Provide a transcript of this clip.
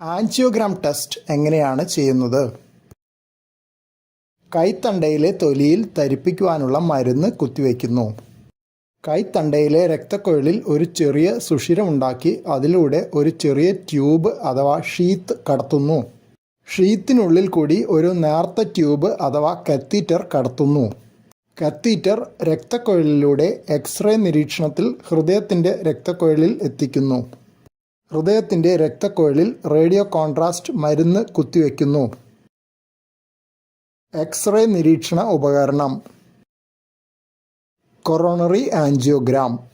Angiogram test എങ്ങനെയാണ് ചെയ്യുന്നത്? കൈത്തണ്ടയിലെ തൊലിയിൽ തരിപ്പിക്കുവാനുള്ള മരുന്ന് കുത്തിവെക്കുന്നു. കൈത്തണ്ടയിലെ രക്തക്കൊഴലിൽ ഒരു ചെറിയ സുഷിരമുണ്ടാക്കി അതിലൂടെ ഒരു ചെറിയ ട്യൂബ് അഥവാ ഷീത്ത് കടത്തുന്നു. ഷീത്തിനുള്ളിൽ കൂടി ഒരു നേർത്ത ട്യൂബ് അഥവാ കത്തീറ്റർ കടത്തുന്നു. കത്തീറ്റർ രക്തക്കൊഴലിലൂടെ എക്സ്റേ നിരീക്ഷണത്തിൽ ഹൃദയത്തിന്റെ രക്തക്കൊഴലിൽ എത്തിക്കുന്നു. ഹൃദയത്തിന്റെ രക്തക്കൊഴലിൽ റേഡിയോ കോൺട്രാസ്റ്റ് മരുന്ന് കുത്തിവെക്കുന്നു. എക്സ്റേ നിരീക്ഷണ ഉപകരണം. Coronary angiogram.